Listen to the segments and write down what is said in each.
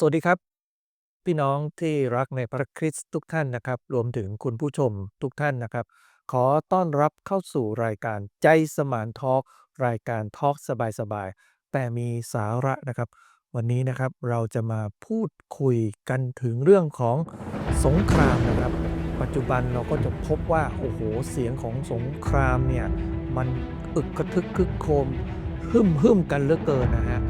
สวัสดีครับ พี่น้องที่รักในพระคริสต์ทุกท่านนะครับ รวมถึงคุณผู้ชมทุกท่านนะครับ ขอต้อนรับเข้าสู่รายการใจสมานทอล์กรายการทอล์กสบายๆ แต่มีสาระนะครับ วันนี้นะครับเราจะมาพูดคุยกันถึงเรื่องของสงครามนะครับ ปัจจุบันเราก็จะพบว่า โอ้โหเสียงของสงครามเนี่ย มันอึกกระทึกคึกโครมหึ่มหึ่มกันเหลือเกินนะฮะ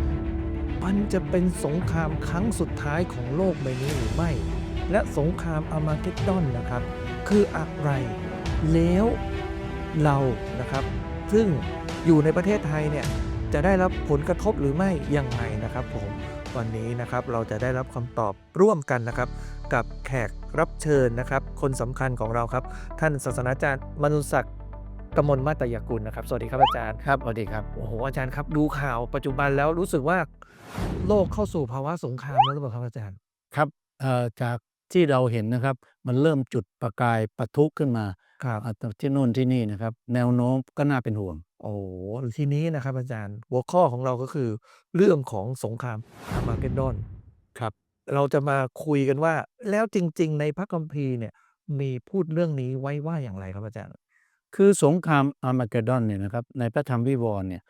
มันจะเป็นสงครามครั้งสุดท้ายของโลกใบนี้หรือไม่ และสงครามอาร์มาเกดดอนนะครับ คืออะไร แล้วเรานะครับ ซึ่งอยู่ในประเทศไทยเนี่ยจะได้รับผลกระทบหรือไม่ยังไงนะครับผมวันนี้นะครับเราจะได้รับคำตอบร่วมกันนะครับ กับแขกรับเชิญนะครับ คนสำคัญของเราครับ ท่านศาสนาจารย์มนุศักดิ์กมลมาตยกุลนะครับ สวัสดีครับอาจารย์ครับสวัสดีครับโอ้โหอาจารย์ครับดูข่าวปัจจุบันแล้วรู้สึกว่า โลกเข้าสู่ภาวะสงครามแล้วหรือเปล่าครับอาจารย์ ครับเอ่อจากที่เราเห็นนะครับ มันเริ่มจุดประกายปะทุขึ้นมาครับ อ่าที่นู่นที่นี่นะครับ แนวโน้มก็น่าเป็นห่วง โอ้โหทีนี้นะครับอาจารย์หัวข้อของเราก็คือ เรื่องของสงครามอาร์มาเกดดอนครับ เราจะมาคุยกันว่า แล้วจริง ๆ ในพระคัมภีร์เนี่ย มีพูดเรื่องนี้ไว้ว่าอย่างไรครับอาจารย์ คือสงครามอาร์มาเกดดอนเนี่ยนะครับในพระธรรมวิวรณ์เนี่ย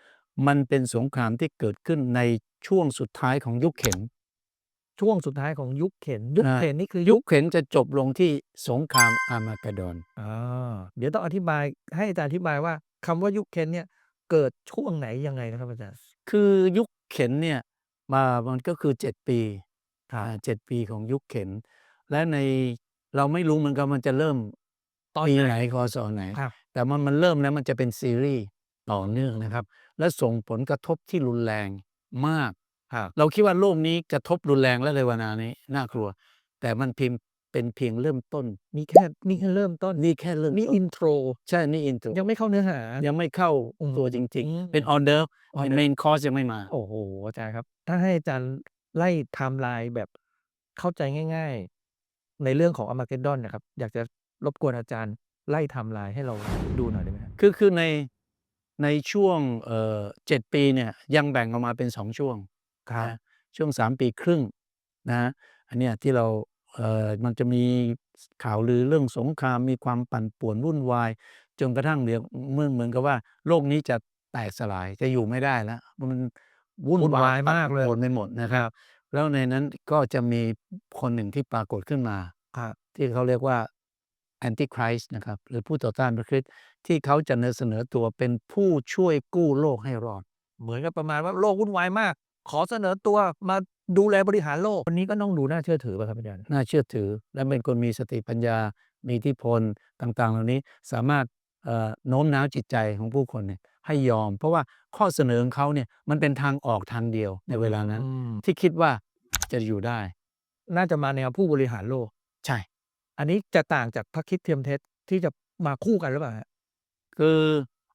มันเป็นสงครามที่เกิดขึ้นในช่วงสุดท้ายของยุคเข็นช่วงสุดท้ายของยุคเข็น ยุคอ่าเข็นนี่คือยุยุคคเข็นจะจบลงที่สงครามอาร์มาเกดดอนอ่าเดี๋ยวต้องอธิบายให้อาจารย์อธิบายว่าคำว่ายุคเข็นเนี่ยเกิดช่วงไหนยังไงนะครับอาจารย์ คือยุคเข็นเนี่ยมามันก็คือ 7 ปีครับอ่าเจ็ดปีของยุคเข็น และในเราไม่รู้เหมือนกันมันจะเริ่มตอนปีไหนไหนคศไหนครับแต่มันมันเริ่มแล้วมันจะเป็นซีรีส์ต่อเนื่องนะครับ และส่งผลกระทบที่รุนแรงมากครับเราคิดว่าโลกนี้กระทบรุนแรงแล้วเลยวันนานี้น่ากลัว แต่มันเพียงเป็นเพียงเริ่มต้น นี่แค่นี่แค่เริ่มต้นนี่แค่เริ่มนี่ต้อินโทรใช่นี่อินโทรยังไม่เข้าเนื้อหา ยังไม่เข้าอืมตัวจริงอืมๆเป็นออเดอร์ order เมนคอร์สยังไม่มา โอ้โหอาจารย์ครับ ถ้าให้อาจารย์ไล่ไทม์ไลน์แบบเข้าใจง่าย ๆ ในเรื่องของอาร์มาเกดดอนนะครับ อยากจะรบกวนอาจารย์ไล่ไทม์ไลน์ให้เราดูหน่อยได้ไหมครับคือคือใน ในช่วงเอ่อเจ็ดปีเนี่ยยังแบ่งออกมาเป็นสองช่วงครับนะช่วงสามปีครึ่งนะอันเนี้ยที่เราเอ่อมันจะมีข่าวลือเรื่องสงครามมีความปั่นป่วนวุ่นวาย จนกระทั่งเดี๋ยวเมื่อเหมือนกับว่า โลกนี้จะแตกสลายจะอยู่ไม่ได้แล้วมันวุ่นวุ่นวาายวมากเลยปั่นป่วนไปหมดนะครับ แล้วในนั้นก็จะมีคนหนึ่งที่ปรากฏขึ้นมาครับที่เขาเรียกว่าแอนติคริสต์นะครับ หรือผู้ต่อต้านพระคริสต์ ที่เขาจะเสนอตัวเป็นผู้ช่วยกู้โลกให้รอด เหมือนกับประมาณว่าโลกวุ่นวายมาก ขอเสนอตัวมาดูแลบริหารโลกวันนี้ก็ต้องดูน่าเชื่อถือป่ะครับอาจารย์น่าเชื่อถือ และเป็นคนมีสติปัญญา มีอิทธิพลต่างๆ เหล่านี้สามารถเอ่อโน้มน้าวจิตใจของผู้คนเนี่ยให้ยอม เพราะว่าข้อเสนอของเขาเนี่ยมันเป็นทางออกทางเดียวในเวลานั้นอืมที่คิดว่าจะอยู่ได้ น่าจะมาแนวผู้บริหารโลก ใช่ อันนี้จะต่างจากพระคริดเทียมเท็จที่จะมาคู่กันหรือเปล่าฮะ คือ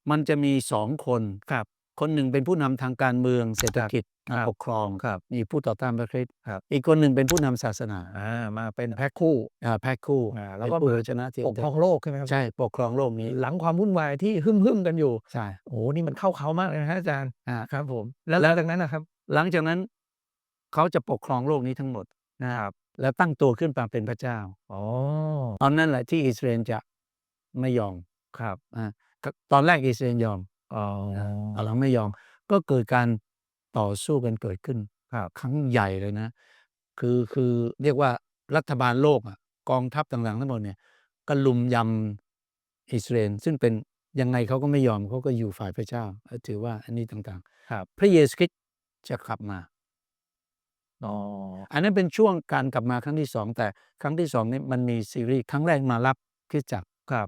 มันจะมีสองคน ครับ คนหนึ่งเป็นผู้นำทางการเมืองเศรษฐกิจครับ ปกครองครับ มีผู้ต่อต้านพระคริสต์ครับ อีกคนหนึ่งเป็นผู้นำศาสนาอ่ามาเป็นแพ็คคู่อ่าแพ็คคู่อ่าแล้แล้ววก็ก็ผู้ชนะที่ปกครองโลกใช่ไหมครับใช่ปกครองโลกนี้หลังความวุ่นวายที่หึ่มหึ่มๆกันอยู่ใช่ โอ้โหนี่มันเข้าเขามากเลยนะฮะอาจารย์อ่า ครับผม แล้วหลังจากนั้นนะครับหลังจากนั้นเขาจะปกครองโลกนี้ทั้งหมดนะครับแล้วตั้งตัวขึ้นมาเป็นพระเจ้าอ๋อตอนนั้นแหละที่อิสราเอลจะไม่ยอม ครับ อ่าก็ ตอนแรกอิสราเอลยอมอ๋อตอนหลังไม่ยอม ก็เกิดการต่อสู้กันเกิดขึ้นครับครั้งใหญ่เลยนะ คือคือเรียกว่ารัฐบาลโลกอะกองทัพต่างๆทั้งหมดเนี่ยก็ลุมยำอิสราเอลซึ่งเป็นยังไงเขาก็ไม่ยอมเขาก็อยู่ฝ่ายพระเจ้าแล้วถือว่าอันนี้ต่างครับๆพระเยซูคริสต์จะกลับมาอ๋ออันนั้นเป็นช่วงการกลับมาครั้งที่สองแต่ครั้งที่สองนี้มันมีซีรีส์ครั้งแรกมารับคริสตจักรครับ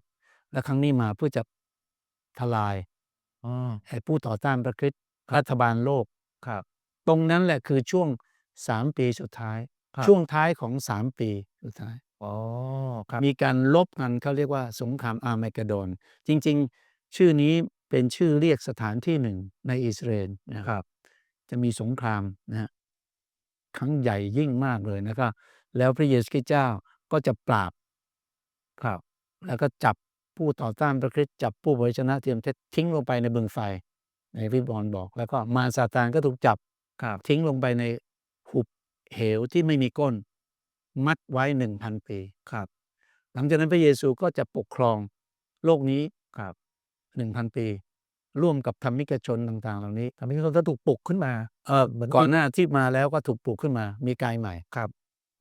และครั้งนี้มาเพื่อจะ ทลายอ๋อไอ้ผู้ต่อต้านพระคริสต์รัฐบาลโลก ครับ ตรงนั้นแหละคือช่วงสามปีสุดท้าย ครับ ช่วงท้ายของสามปีสุดท้าย อ๋อครับ มีการลบกันเขาเรียกว่าสงครามอาร์แมกดอนจริงๆ ชื่อนี้เป็นชื่อเรียกสถานที่หนึ่งในอิสราเอลนะคครัรับบจะมีสงครามนะฮะครั้งใหญ่ยิ่งมากเลยนะครับ แล้วพระเยซูคริสต์เจ้าก็จะปราบ ครับ แล้วก็จับ ผู้ต่อต้านพระคริสต์จับผู้บริชนะเทียมเท็จทิ้งลงไปในบึงไฟในวิบอลบอก แล้วก็มารซาตานก็ถูกจับครับทิ้งลงไปในหุบเหวที่ไม่มีก้น มัดไว้1,000ปีครับ หลังจากนั้นพระเยซูก็จะปกครองโลกนี้ครับ1,000ปี ร่วมกับธรรมิกชนต่างๆ เหล่านี้ทำให้เขาจะถูกปลุกขึ้นมาเอ่อเหมือนก่อนอีกหน้าที่มาแล้วก็ถูกปลูกขึ้นมา มีกายใหม่ครับ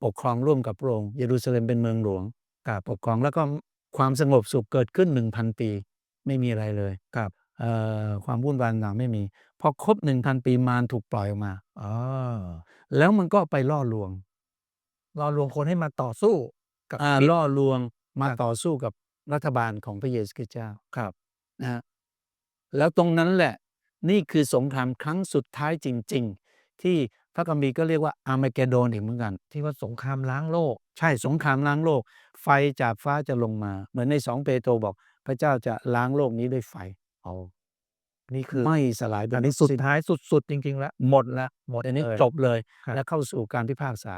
ปกครองร่วมกับพระองค์เยรูซาเล็มเป็นเมืองหลวงครับปกครองแล้วก็ ความสงบสุขเกิดขึ้น 1,000 ปี ไม่มีอะไรเลยครับเอ่อความวุ่นวายต่างๆไม่มี พอครบ 1,000 ปีมารถูกปล่อยออกมาอ๋อแล้วมันก็ไปล่อลวง ล่อลวงคนให้มาต่อสู้กับอ่ามิตรล่อลวงมาครับต่อสู้กับรัฐบาลของพระเยซูคริสต์เจ้าครับนะฮะแล้วตรงนั้นแหละนี่คือสงครามครั้งสุดท้ายจริง ๆ ที่ พระคัมภีร์ก็เรียกว่าอาร์มเกโดนอีกเหมือนกัน ที่ว่าสงครามล้างโลก ใช่สงครามล้างโลก ไฟจากฟ้าจะลงมา เหมือนในสองเปโตรบอก พระเจ้าจะล้างโลกนี้ด้วยไฟเอานี่คือไม่สลายไปอันนี้หมสุดสิ้นท้ายสุดๆจริงๆแล้วหมดแล้วหมดอันนี้เลยจบเลยครับและเข้าสู่การพิพากษา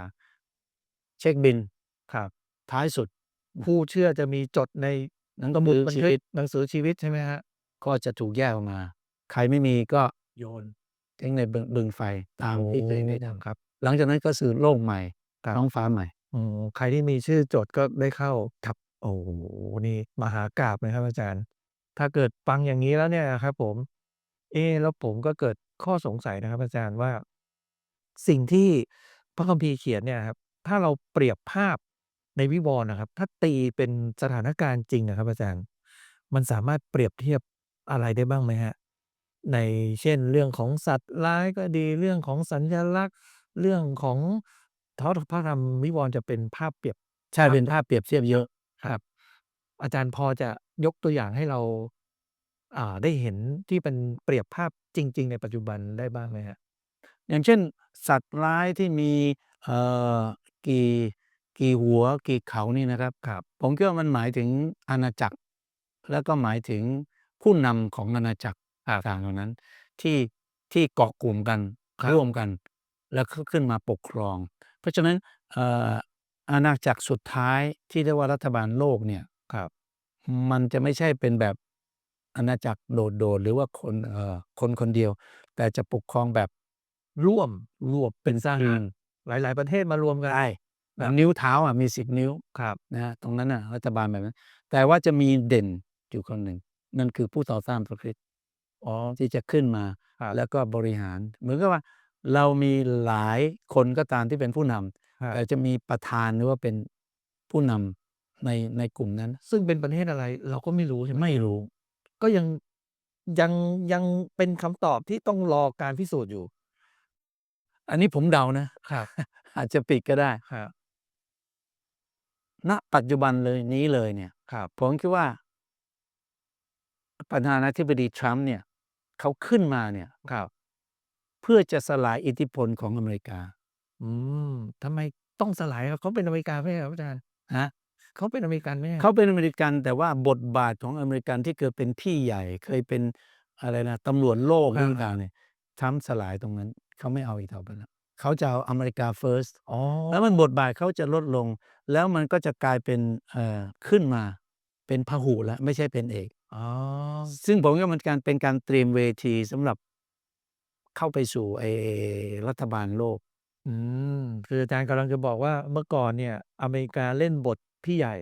เช็คบินครับ ท้ายสุด ผู้เชื่อจะมีจดในหนังสมุดสือบันชีทึกวิตหนังสือชีวิตใช่ไหมฮะก็จะถูกแยกออกมา ใครไม่มีก็โยน ทิ้งในบึงบึงไฟตามที่เคยได้ทครับำหลังจากนั้นก็สื่อโลกใหม่ครับ ท้องฟ้าใหม่ อืมใครที่มีชื่อจดก็ได้เข้าครับโอ้โหนี่มหากาบเลยครับอาจารย์ ถ้าเกิดฟังอย่างนี้แล้วเนี่ยครับ ผม เอะแล้วผมก็เกิดข้อสงสัยนะครับ อาจารย์ว่า สิ่งที่พระคัมภีร์เขียนเนี่ยครับ ถ้าเราเปรียบภาพในวิวรณ์นะครับ ถ้าตีเป็นสถานการณ์จริงนะครับ อาจารย์ มันสามารถเปรียบเทียบอะไรได้บ้างไหมฮะ ในเช่น เรื่องของสัตว์ร้ายก็ดี เรื่องของสัญลักษณ์ เรื่องของทอพระธรรมวิวรณ์จะเป็นภาพเปรียบ ใช่เป็นภาพเปรียบเทียบเยอะ ครับ อาจารย์พอจะยกตัวอย่างให้เรา อ่า ได้เห็นที่เป็นเปรียบภาพจริง ๆ ในปัจจุบันได้บ้างไหมฮะ?อย่างเช่น สัตว์ร้ายที่มี เอ่อ กี่ กี่หัว กี่เขานี่นะครับ ครับ ผมคิดว่ามันหมายถึงอาณาจักร แล้วก็หมายถึงผู้นำของอาณาจักร ต่าง ๆ เหล่านั้น ที่ ที่เกาะกลุ่มกัน ครับร่วมกัน แล้วก็ขึ้นมาปกครอง เพราะฉะนั้น เอ่อ อาณาจักรสุดท้ายที่เรียกว่า รัฐบาลโลกเนี่ย ครับ มันจะไม่ใช่เป็นแบบอาณาจักรโดด ๆ หรือว่าคน เอ่อ คนคนเดียว แต่จะปกครองแบบ ร่วม รวบเป็นสร้างอืงามนหลาย ๆ ประเทศมารวมกันใช่แบแบบบ นิ้วเท้าอะมี 10 นิ้ว ครับ นะครับ ตรงนั้นน่ะ รัฐบาลแบบนั้น แต่ว่าจะมีเด่นอยู่คนหนึ่ง นั่นคือผู้ต่อต้านพระคริสต์ อ๋อ ที่จะขึ้นมา ครับแล้วก็บริหาร เหมือนกับว่าเรามีหลายคนก็ตามที่เป็นผู้นครัำบแต่จะมีประธานหรือว่าเป็นผู้นำในในกลุ่มนั้น ซึ่งเป็นประเทศอะไรเราก็ไม่รู้ใช่ไหม?ไม่รู้ ก็ยังยังยังเป็นคำตอบที่ต้องรอการพิสูจน์อยู่ อันนี้ผมเดานะ ครับ อาจจะผิดก็ได้ ครับ ณ ปัจจุบันเลยนี้เลยเนี่ย ครับ ผมคิดว่าประธานาธิบดีทรัมป์เนี่ย เขาขึ้นมาเนี่ยครับเพื่อจะสลายอิทธิพลของอเมริกา อืมทำไมต้องสลายครับเขาเป็นอเมริกาไม่ใช่เหรออาจารย์?ฮะเขาเป็นอเมริกันไม่ใช่เขาเป็นอเมริกันแต่ว่าบทบาทของอเมริกันที่เคยเป็นพี่ใหญ่ เคยเป็นอะไรนะตำรวจโลกคเรื่รัองบต่างๆเนี่ยทรัมป์สลายตรงนั้น เขาไม่เอาอีกต่อไปแล้วเขาจะเอาอเมริกา First อ๋อแล้วมันบทบาทเขาจะลดลง แล้วมันก็จะกลายเป็นเอ่อขึ้นมาเป็นพหุแล้วไม่ใช่เป็นเอกอ๋อ ซึ่งผมว่ามันการเป็นการเตรียมเวทีสำหรับเข้าไปสู่ไอ้รัฐบาลโลก อืมคืออาจารย์กำลังจะบอกว่าเมื่อก่อนเนี่ย อเมริกาเล่นบทพี่ใหญ่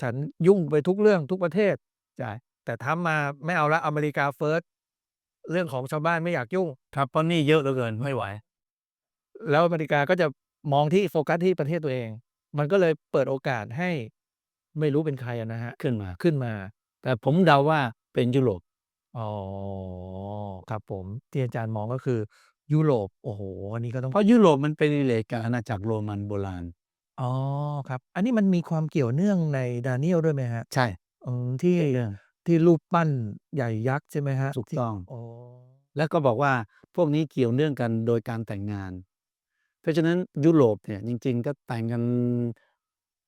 ฉันยุ่งไปทุกเรื่องทุกประเทศใช่แต่ทรัมป์มาไม่เอาแล้วอเมริกา First เรื่องของชาวบ้านไม่อยากยุ่ง ครับเพราะหนี้เยอะเหลือเกินไม่ไหว แล้วอเมริกาก็จะมองที่โฟกัสที่ประเทศตัวเอง มันก็เลยเปิดโอกาสให้ไม่รู้เป็นใครอะนะครับขึ้นมาขึ้นมา แต่ผมเดาว่า เป็นยุโรป อ๋อ ครับผม ที่อาจารย์มองก็คือยุโรป โอ้โฮ อันนี้ก็ต้อง เพราะยุโรปมันเป็น relate กับอาณาจักรโรมันโบราณ อ๋อ ครับ อันนี้มันมีความเกี่ยวเนื่องใน Daniel ด้วยไหมครับ?ใช่ อืม ที่ เกี่ยวเนื่อง ที่รูปปั้นใหญ่ยักษ์ใช่ไหมครับ?ถูกที่ ต้อง อ๋อ แล้วก็บอกว่าพวกนี้เกี่ยวเนื่องกันโดยการแต่งงาน เพราะฉะนั้นยุโรปเนี่ยจริง ๆ ก็แต่งกัน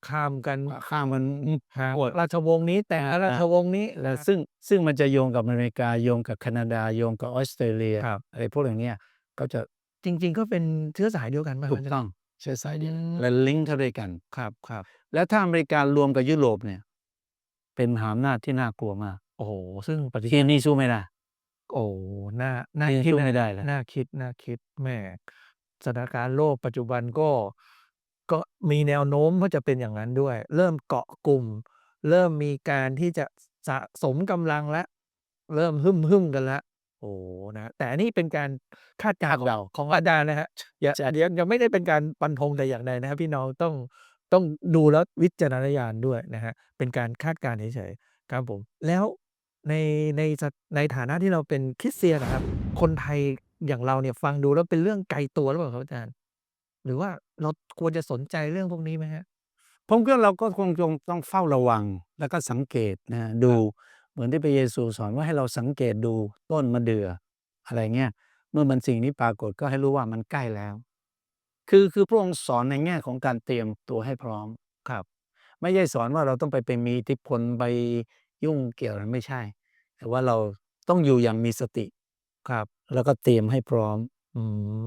ข้ามกันข้ามกันอืมครับโอ้ราชวงศ์นี้แต่งกับราชวงศ์นี้แล้วครับซึ่งซึ่งมันจะโยงกับอเมริกาโยงกับแคนาดาโยงกับออสเตรเลียครับอะไรพวกอย่างเนี้ยก็จะจริง ๆ ก็เป็นเชื้อสายเดียวกันเปล่าคถูรับกอาจารย์?ต้องเชื้อสายเดียวอืมและลิงก์เข้าด้วยกันครับครับ แล้วถ้าอเมริการวมกับยุโรปเนี่ย เป็นมหาอำนาจที่น่ากลัวมากโอ้โฮซึ่งปฏิที่นี่สู้ไม่ได้โอ้น่าน่าที่นี่คิดสู้ไม่ได้เลยน่าคิดน่าคิดแหมสถานการณ์โลกปัจจุบันก็ ก็มีแนวโน้มว่าจะเป็นอย่างนั้นด้วย เริ่มเกาะกลุ่ม เริ่มมีการที่จะสะสมกำลังแล้ว เริ่มฮึ่มๆกันแล้ว โอ้โฮนะ แต่อันนี้เป็นการคาดการณ์ของของอาจารย์นะครับอย่าใช่ยังยังไม่ได้เป็นการฟันธงแต่อย่างใดนะครับพี่น้องต้องต้องดูแล้ววิจารณญาณด้วยนะครับเป็นการคาดการณ์เฉยๆครับผมแล้วในในสะในฐานะที่เราเป็นคริสเตียนอะครับ คนไทยอย่างเราเนี่ยฟังดูแล้วเป็นเรื่องไกลตัวหรือเปล่าครับอาจารย์? หรือว่าเราควรจะสนใจเรื่องพวกนี้ไหมครับ?ผมคิดว่าเราก็คงจงต้องเฝ้าระวังแล้วก็สังเกตนะครับดูเหมือนที่พระเยซูสอนว่าให้เราสังเกตดูต้นมะเดื่ออะไรเงี้ยเมื่อมันสิ่งนี้ปรากฏก็ให้รู้ว่ามันใกล้แล้ว คือคือพระองค์สอนในแง่ของการเตรียมตัวให้พร้อมครับ ไม่ใช่สอนว่าเราต้องไปเป็นมีอิทธิพลไปยุ่งเกี่ยวอะไรไม่ใช่ แต่ว่าเราต้องอยู่อย่างมีสติครับ แล้วก็เตรียมให้พร้อม อื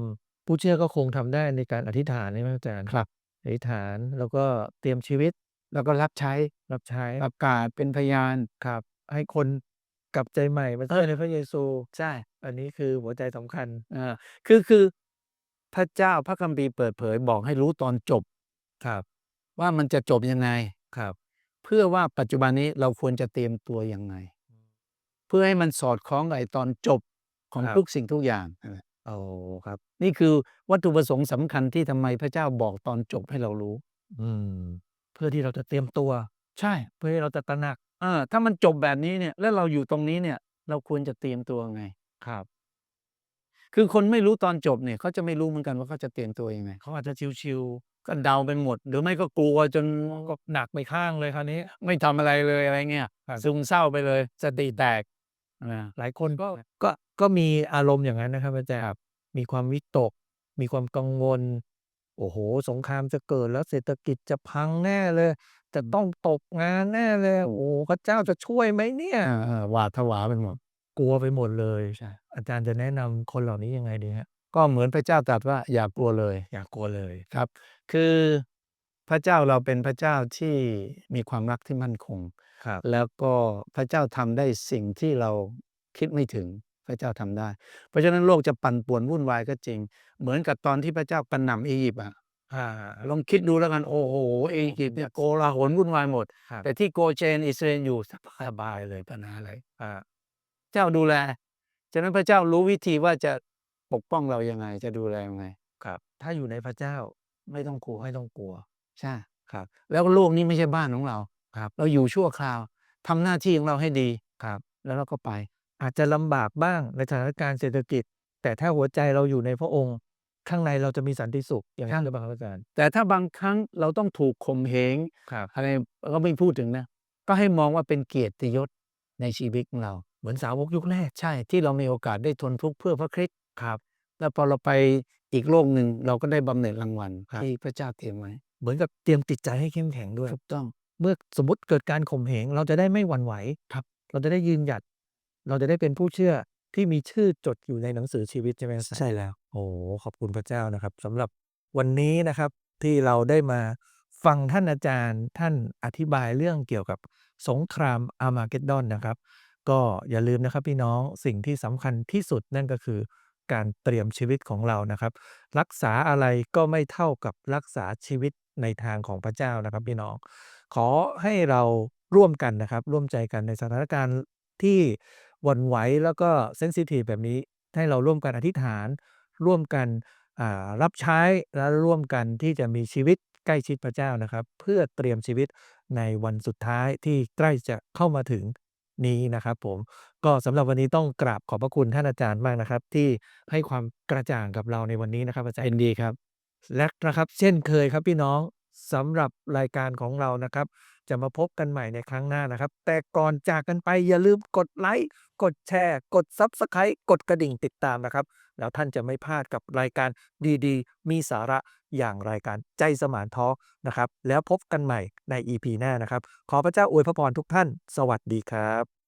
ม ผู้เชื่อก็คงทำได้ในการอธิษฐานใช่ไหมอาจารย์?ครับ อธิษฐานแล้วก็เตรียมชีวิตแล้วก็รับใช้รับใช้ประกาศเป็นพยาน ครับ ให้คนกลับใจใหม่มาเอเชื่ออในพระเยซู ใช่ อันนี้คือหัวใจสำคัญ เออคือคือพระเจ้าพระคัมภีร์เปิดเผยบอกให้รู้ตอนจบ ครับ ว่ามันจะจบยังไง ครับ เพื่อว่าปัจจุบันนี้เราควรจะเตรียมตัวยังไง เพื่อให้มันสอดคล้องกับไอ้ตอนจบของครับ ทุกสิ่งทุกอย่างนั่นแหละ อ๋อครับ นี่คือวัตถุประสงค์สำคัญที่ทำไมพระเจ้าบอกตอนจบให้เรารู้ อืม เพื่อที่เราจะเตรียมตัว ใช่ เพื่อที่เราจะตระหนักเออถ้ามันจบแบบนี้เนี่ย แล้วเราอยู่ตรงนี้เนี่ย เราควรจะเตรียมตัวไง?ครับ คือคนไม่รู้ตอนจบเนี่ยเขาจะไม่รู้เหมือนกันว่าเขาจะเตรียมตัวยังไงเขาอาจจะชิลก็เดาไปหมด หรือไม่ก็กลัวจนๆก็หนักไปข้างเลยคราวนี้ ไม่ทำอะไรเลยอะไรเงี้ยครับ ซึมเศร้าไปเลยสติแตก อาหลายคนก็ ก็ ก็มีอารมณ์อย่างนั้นนะครับอาจารย์มีความวิตก มีความกังวล โอ้โฮ สงครามจะเกิดแล้ว เศรษฐกิจจะพังแน่เลยจะต้องตกงานแน่เลย โอ้โฮ พระเจ้าจะช่วยไหมเนี่ย?เออๆหวาดผวาไปหมด กลัวไปหมดเลย ใช่ อาจารย์จะแนะนำคนเหล่านี้ยังไงดีครับ?ก็เหมือนพระเจ้าตรัสว่า อย่ากลัวเลย อย่ากลัวเลย ครับ คือ พระเจ้าเราเป็นพระเจ้าที่มีความรักที่มั่นคง ครับ แล้วก็พระเจ้าทำได้สิ่งที่เราคิดไม่ถึงพระเจ้าทำได้ เพราะฉะนั้นโลกจะปั่นป่วนวุ่นวายก็จริง เหมือนกับตอนที่พระเจ้ากระหน่ำอียิปต์อะอาลองคิดดูแล้วกันโอ้โฮอียิปต์เนี่ยโกลาหลวุ่นวายหมด ครับ แต่ที่โกเชนอิสราเอลอยู่สบายๆเลยปัญหาอะไรอาเจ้าดูแล ฉะนั้นพระเจ้ารู้วิธีว่าจะปกป้องเรายังไง จะดูแลยังไงครับถ้าอยู่ในพระเจ้าไม่ต้องกลัว ไม่ต้องกลัว ใช่ครับ แล้วโลกนี้ไม่ใช่บ้านของเราครับ เราอยู่ชั่วคราวทำหน้าที่ของเราให้ดีครับ แล้วเราก็ไป อาจจะลำบากบ้างในสถานการณ์เศรษฐกิจ แต่ถ้าหัวใจเราอยู่ในพระองค์ ข้างในเราจะมีสันติสุขอย่างนั้นหรือเปล่าครับอาจารย์?แต่ถ้าบางครั้งเราต้องถูกข่มเหงครับอะไรก็ไม่พูดถึงนะก็ให้มองว่าเป็นเกียรติยศในชีวิตของเราเหมือนสาวกยุคแรกใช่ที่เรามีโอกาสได้ทนทุกข์เพื่อพระคริสต์ครับ แล้วพอเราไป อีกโลกหนึ่งเราก็ได้บำเหน็จรางวัลครับที่พระเจ้าเตรียมไว้เหมือนกับเตรียมจิตใจให้เข้มแข็งด้วยถูกต้อง เมื่อสมมุติเกิดการข่มเหงเราจะได้ไม่หวั่นไหวครับ เราจะได้ยืนหยัด เราจะได้เป็นผู้เชื่อที่มีชื่อจดอยู่ในหนังสือชีวิตใช่ไหมครับอาจารย์?ใช่แล้ว โอ้โฮขอบคุณพระเจ้านะครับสำหรับวันนี้นะครับที่เราได้มาฟังท่านอาจารย์ ท่านอธิบายเรื่องเกี่ยวกับสงคราม Armageddon นะครับ ก็อย่าลืมนะครับพี่น้องสิ่งที่สำคัญที่สุดนั่นก็คือ การเตรียมชีวิตของเรานะครับ รักษาอะไรก็ไม่เท่ากับรักษาชีวิตในทางของพระเจ้านะครับพี่น้อง ขอให้เราร่วมกันนะครับ ร่วมใจกันในสถานการณ์ที่วั่นไหวแล้วก็เซนซิทิฟแบบนี้ให้เราร่วมกันอธิษฐาน ร่วมกันรับใช้และร่วมกันที่จะมีชีวิตใกล้ชิดพระเจ้านะครับ เพื่อเตรียมชีวิตในวันสุดท้ายที่ใกล้จะเข้ามาถึง นี้นะครับผม ก็สำหรับวันนี้ต้องกราบขอบพระคุณท่านอาจารย์มากนะครับ ที่ให้ความกระจ่างกับเราในวันนี้นะครับอาจารย์ยินดีครับ และนะครับ เช่นเคยครับพี่น้องสำหรับรายการของเรานะครับ จะมาพบกันใหม่ในครั้งหน้านะครับ แต่ก่อนจากกันไปอย่าลืมกดไลค์ กดแชร์ กด Subscribe กดกระดิ่งติดตามนะครับ แล้วท่านจะไม่พลาดกับรายการดีๆ มีสาระอย่างรายการใจสมานท้อนะครับ แล้วพบกันใหม่ใน EP หน้านะครับ ขอพระเจ้าอวยพระพรทุกท่าน สวัสดีครับ